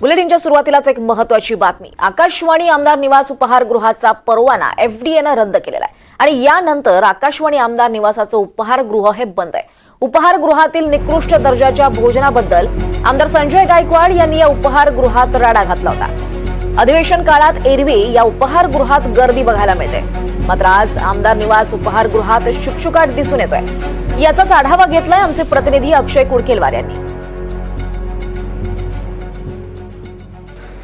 बुलेटिनच्या सुरुवातीलाच एक महत्वाची बातमी. आकाशवाणी आमदार निवास उपहारगृहाचा परवाना एफडीएनं रद्द केलेला आहे. आणि यानंतर आकाशवाणी आमदार निवासाचं उपहारगृह हे बंद आहे. उपहारगृहातील निकृष्ट दर्जाच्या भोजनाबद्दल आमदार संजय गायकवाड यांनी या उपहारगृहात राडा घातला होता. अधिवेशन काळात एरवी या उपहारगृहात गर्दी बघायला मिळते. मात्र आज आमदार निवास उपहारगृहात शुकशुकाट दिसून येतोय. याचाच आढावा घेतलाय आमचे प्रतिनिधी अक्षय कुडकेलवार यांनी.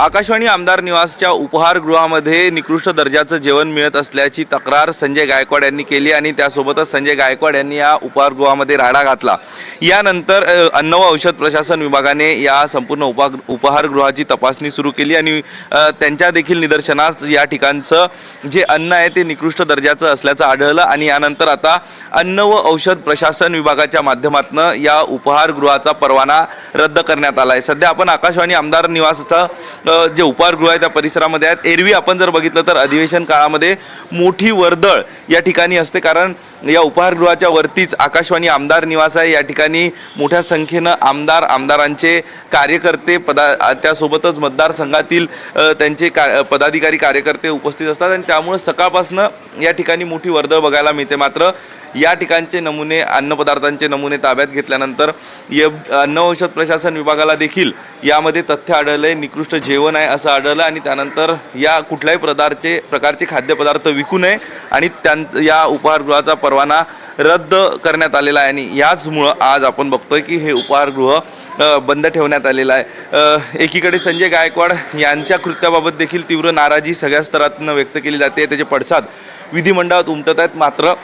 आकाशवाणी आमदार निवासच्या उपहारगृहामध्ये निकृष्ट दर्जाचं जेवण मिळत असल्याची तक्रार संजय गायकवाड यांनी केली आणि त्यासोबतच संजय गायकवाड यांनी या उपहारगृहामध्ये राडा घातला. यानंतर अन्न व औषध प्रशासन विभागाने या संपूर्ण उपा उपहारगृहाची तपासणी सुरू केली आणि त्यांच्या देखील निदर्शनास या ठिकाणचं जे अन्न आहे ते निकृष्ट दर्जाचं असल्याचं आढळलं आणि यानंतर आता अन्न व औषध प्रशासन विभागाच्या माध्यमातून या उपहारगृहाचा परवाना रद्द करण्यात आला आहे सध्या आपण आकाशवाणी आमदार निवासचं जे उपहारगृह आहे त्या परिसरामध्ये आहेत. एरवी आपण जर बघितलं तर अधिवेशन काळामध्ये मोठी वर्दळ या ठिकाणी असते. कारण या उपहारगृहाच्या वरतीच आकाशवाणी आमदार निवास आहे. या ठिकाणी मोठ्या संख्येनं आमदार आमदारांचे कार्यकर्ते पदा त्यासोबतच मतदारसंघातील त्यांचे का पदाधिकारी कार्यकर्ते उपस्थित असतात. आणि त्यामुळे सकाळपासनं या ठिकाणी मोठी वर्दळ बघायला मिळते. मात्र या ठिकाणचे नमुने अन्नपदार्थांचे नमुने ताब्यात घेतल्यानंतर ये अन्न औषध प्रशासन विभागाला देखील यामध्ये तथ्य आढळलं आहे निकृष्ट जेवण आहे असं आढळलं आणि त्यानंतर या कुठल्याही प्रकारचे प्रकारचे खाद्यपदार्थ विकू नये आणि त्यां या उपहारगृहाचा परवाना रद्द करण्यात आलेला आहे. आणि याचमुळं आज आपण बघतोय की हे उपहारगृह बंद ठेवण्यात आलेलं आहे. एकीकडे संजय गायकवाड यांच्या कृत्याबाबत देखील तीव्र नाराजी सगळ्या स्तरातून व्यक्त केली जाते. त्याचे पडसाद विधिमंडळात उमटत आहेत. मात्र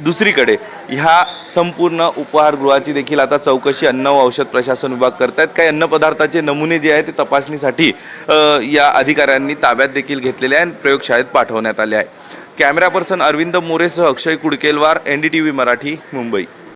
दुसरीकडे ह्या संपूर्ण उपहारगृहाची देखील आता चौकशी अन्न व औषध प्रशासन विभाग करत आहेत काही अन्नपदार्थाचे नमुने जे आहेत ते तपासणीसाठी या अधिकाऱ्यांनी ताब्यात देखील घेतलेले आहे आणि प्रयोगशाळेत पाठवण्यात आले आहे camera person Arvind मोरेसह Akshay Kudkelwar N D T V Marathi Mumbai.